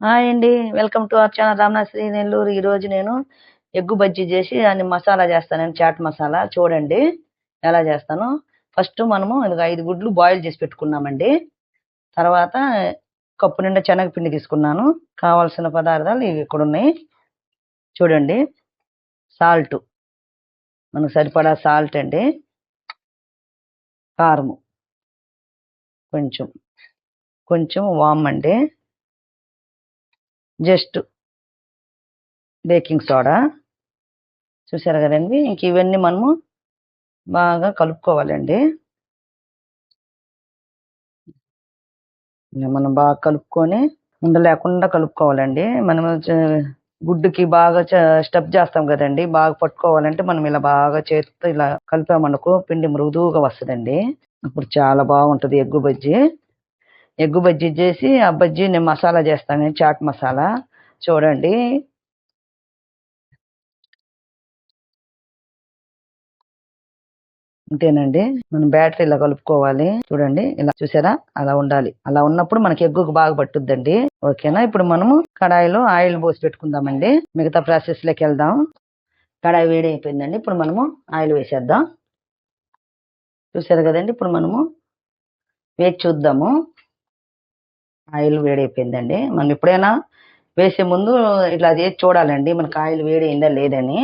Hi అండి. Welcome to our channel Ramanath Sri Nellore. ఈరోజు నేను ఎగ్గు బజ్జీ చేసి దాన్ని మసాలా చేస్తాను. చాట్ మసాలా. చూడండి ఎలా చేస్తాను. ఫస్ట్ మనము ఐదు గుడ్లు బాయిల్ చేసి పెట్టుకున్నామండి. తర్వాత కప్పు నిండా శనగపిండి తీసుకున్నాను. కావాల్సిన పదార్థాలు ఇవి ఇక్కడ ఉన్నాయి. చూడండి. సాల్ట్. మనకు సరిపడా సాల్ట్ అండి. కారము. కొంచెం. కొంచెం వామ్ అండి. Just baking soda. చూసారు కదండి? ఇంక ఇవన్నీ మనము బాగా కలుపుకోవాలండి. మనం బాగా కలుపుకొని ఉండలేకుండా కలుపుకోవాలండి. మనం గుడ్డుకి బాగా స్టెప్ చేస్తాం కదండి బాగా పట్టుకోవాలంటే మనం ఇలా బాగా చేతితో ఇలా కలిపామనుకో పిండి మృదువుగా వస్తుందండి. అప్పుడు చాలా బాగుంటుంది ఎగ్గు బజ్జీ. ఎగ్గు బజ్జీ చేసి ఆ బజ్జీ నేను మసాలా చేస్తాను చాట్ మసాలా. చూడండి. అంతేనండి మనం బ్యాటరీ ఇలా కలుపుకోవాలి. చూడండి ఇలా చూసారా? అలా ఉండాలి. అలా ఉన్నప్పుడు మనకి ఎగ్గుకు బాగా పట్టుద్దండి. ఓకేనా? ఇప్పుడు మనము కడాయిలో ఆయిల్ పోసి పెట్టుకుందామండి. మిగతా ప్రాసెస్లోకి వెళ్దాం. కడాయి వేడి అయిపోయిందండి ఇప్పుడు మనము ఆయిల్ వేసేద్దాం. చూసారు కదండి? ఇప్పుడు మనము వేసి చూద్దాము. ఆయిల్ వేడైపోయిందండి. మనం ఎప్పుడైనా వేసే ముందు ఇట్లా అది చూడాలండి. మనకు ఆయిల్ వేడి అయిందా లేదని.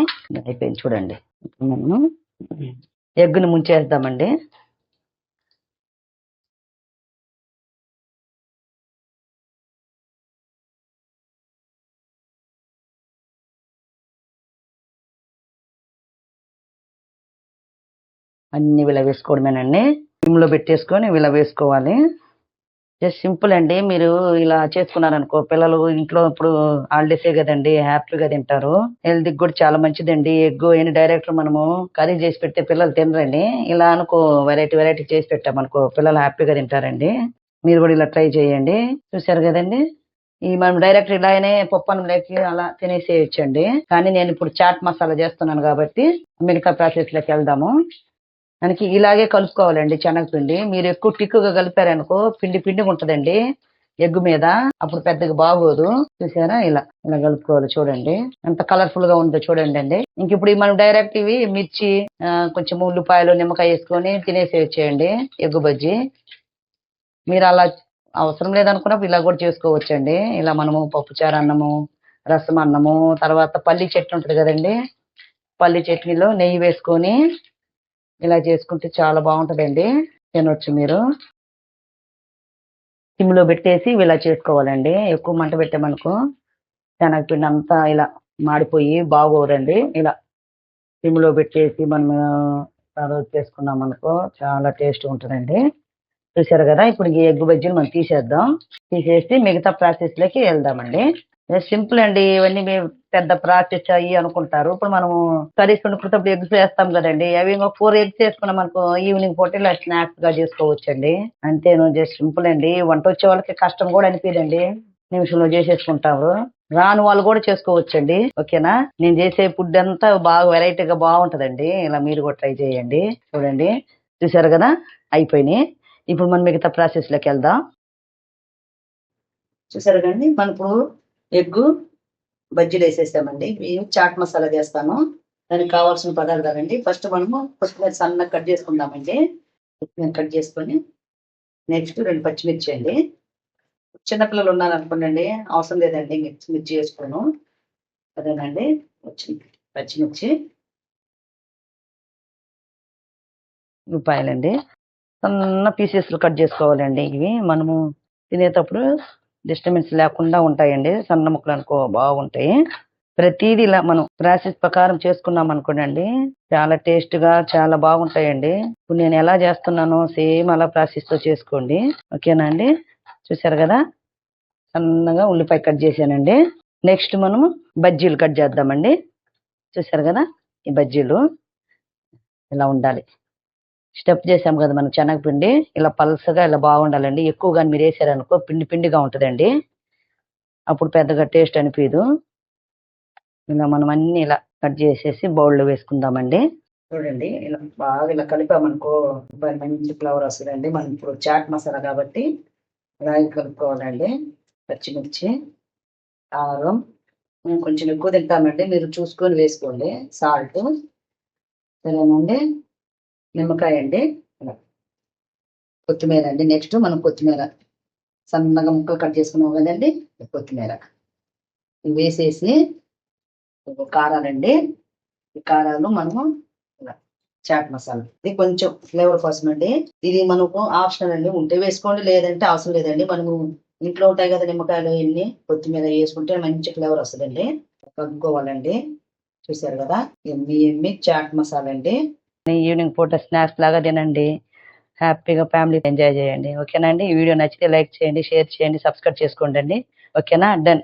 అయిపోయింది చూడండి. మనము ఎగ్గుని ముంచేద్దామండి. అన్ని ఇలా వేసుకోవడమేనండి. సిమ్లో పెట్టేసుకొని ఇలా వేసుకోవాలి. జస్ట్ సింపుల్ అండి. మీరు ఇలా చేసుకున్నారనుకో పిల్లలు ఇంట్లో ఇప్పుడు హాలిడేసే కదండి హ్యాపీగా తింటారు. హెల్త్ కూడా చాలా మంచిదండి. ఎగ్ అయిన డైరెక్ట్ మనము కర్రీ చేసి పెడితే పిల్లలు తినరండి. ఇలా అనుకో వెరైటీ వెరైటీ చేసి పెట్టామనుకో పిల్లలు హ్యాపీగా తింటారండి. మీరు కూడా ఇలా ట్రై చేయండి. చూసారు కదండి? ఈ మనం డైరెక్ట్ ఇలానే పప్పు లేకి అలా తినేసేయచ్చండి. కానీ నేను ఇప్పుడు చాట్ మసాలా చేస్తున్నాను కాబట్టి మిగతా ప్రాసెస్లోకి వెళ్దాము. మనకి ఇలాగే కలుపుకోవాలండి శనగపిండి. మీరు ఎక్కువ టిక్కుగా కలిపారనుకో పిండి పిండి ఉంటదండి ఎగ్గు మీద. అప్పుడు పెద్దగా బాగోదు. చూసారా? ఇలా ఇలా కలుపుకోవాలి చూడండి. ఎంత కలర్ఫుల్గా ఉందో చూడండి అండి. ఇంక ఇప్పుడు మనం డైరెక్ట్ ఇవి మిర్చి కొంచెం ఉల్లిపాయలు నిమ్మకాయ వేసుకొని తినేసేయచ్చేయండి ఎగ్గు బజ్జి. మీరు అలా అవసరం లేదనుకున్నప్పుడు ఇలా కూడా చేసుకోవచ్చండి. ఇలా మనము పప్పుచారు అన్నము రసం అన్నము తర్వాత పల్లి చెట్టు ఉంటుంది కదండి. పల్లి చట్నీలో నెయ్యి వేసుకొని ఇలా చేసుకుంటే చాలా బాగుంటుందండి. తినొచ్చు మీరు. సిమ్లో పెట్టేసి ఇలా చేసుకోవాలండి. ఎక్కువ మంట పెట్టామనుకో శనగపిండి అంతా ఇలా మాడిపోయి బాగోరండి ఇలా సిమ్లో పెట్టేసి మనం తర్వాత చేసుకున్నాం అనుకో చాలా టేస్ట్ ఉంటుందండి. చూసారు కదా? ఇప్పుడు ఈ ఎగ్ బజ్జీలు మనం తీసేద్దాం. తీసేసి మిగతా ప్రాసెస్లోకి వెళ్దామండి. సింపుల్ అండి. ఇవన్నీ మేము పెద్ద ప్రాసెస్ అయ్యి అనుకుంటారు. ఇప్పుడు మనము కర్రీస్ వండుకున్నప్పుడు ఎగ్స్ వేస్తాం కదండి. అవి ఇంకొక ఫోర్ ఎగ్స్ వేసుకున్నాం అనుకో ఈవినింగ్ పూట ఇలా స్నాక్స్గా చేసుకోవచ్చండి. అంతేను జస్ట్ సింపుల్ అండి. వంట వచ్చే వాళ్ళకి కష్టం కూడా అనిపించదండి నిమిషంలో చేసేసుకుంటారు రాని వాళ్ళు కూడా చేసుకోవచ్చండి. ఓకేనా? నేను చేసే ఫుడ్ అంతా బాగా వెరైటీగా బాగుంటుందండి. ఇలా మీరు కూడా ట్రై చేయండి. చూడండి. చూసారు కదా? అయిపోయినాయి. ఇప్పుడు మనం మిగతా ప్రాసెస్లోకి వెళ్దాం. చూసారు కదండి? మన ఇప్పుడు ఎగ్గు బజ్జీలు వేసేసామండి మేము చాట్ మసాలా చేస్తాను. దానికి కావాల్సిన పదార్థాలండి ఫస్ట్ మనము కొత్తిమీర సన్నగా కట్ చేసుకుందామండి. కొత్తిమీర కట్ చేసుకొని నెక్స్ట్ రెండు పచ్చిమిర్చి అండి. చిన్నపిల్లలు ఉన్నారనుకోండి అవసరం లేదండి మిర్చి మిర్చి వేసుకోను. అదేనండి వచ్చి పచ్చిమిర్చి రూపాయలండి సన్న పీసెస్లు కట్ చేసుకోవాలండి ఇవి. మనము తినేటప్పుడు డిస్టర్బెన్స్ లేకుండా ఉంటాయండి. సన్న ముక్కలు అనుకో బాగుంటాయి. ప్రతిదీ ఇలా మనం ప్రాసెస్ ప్రకారం చేసుకున్నాం అనుకోండి చాలా టేస్ట్గా చాలా బాగుంటాయండి. ఇప్పుడు నేను ఎలా చేస్తున్నానో సేమ్ అలా ప్రాసెస్తో చేసుకోండి. ఓకేనా అండి? చూసారు కదా? సన్నగా ఉల్లిపాయ కట్ చేశానండి. నెక్స్ట్ మనము బజ్జీలు కట్ చేద్దామండి. చూసారు కదా? ఈ బజ్జీలు ఇలా ఉండాలి? స్టెప్ చేసాం కదా మనం శనగపిండి. ఇలా పల్సగా ఇలా బాగుండాలండి. ఎక్కువగా మీరు వేసారనుకో పిండి పిండిగా ఉంటుందండి. అప్పుడు పెద్దగా టేస్ట్ అనిపించదు ఇలా మనం అన్ని ఇలా కట్ చేసేసి బౌల్లో వేసుకుందామండి. చూడండి ఇలా బాగా ఇలా కలిపామనుకో మంచి ఫ్లవర్ వస్తుందండి. మనం ఇప్పుడు చాట్ మసాలా కాబట్టి రాగి కలుపుకోవాలండి. పచ్చిమిర్చి కారం మేము కొంచెం ఎక్కువ తింటామండి. మీరు చూసుకొని వేసుకోండి. సాల్ట్. సరేనండి. నిమ్మకాయ అండి. ఇలా. కొత్తిమీర అండి. నెక్స్ట్ మనం కొత్తిమీర. సన్నగా ముక్కలు కట్ చేసుకున్నాం కదండి. కొత్తిమీర. వేసేసి కారాలండి ఈ కారాలు మనము ఇలా చాట్ మసాలా. ఇది కొంచెం ఫ్లేవర్ కోసం అండి. ఇది మనకు ఆప్షనల్ అండి. ఉంటే వేసుకోండి. లేదంటే అవసరం లేదండి. మనము ఇంట్లో ఉంటాయి కదా నిమ్మకాయలు ఇన్ని కొత్తిమీర వేసుకుంటే మంచి ఫ్లేవర్ వస్తుందండి. కలుపుకోవాలండి. చూసారు కదా? ఎమ్మి ఎమ్మి చాట్ మసాలా అండి. ఈవినింగ్ పూట స్నాక్స్ లాగా తినండి. హ్యాపీగా ఫ్యామిలీ ఎంజాయ్ చేయండి. ఓకేనా అండి ఈ వీడియో నచ్చితే లైక్ చేయండి షేర్ చేయండి సబ్స్క్రైబ్ చేసుకోండి అండి. ఓకేనా డన్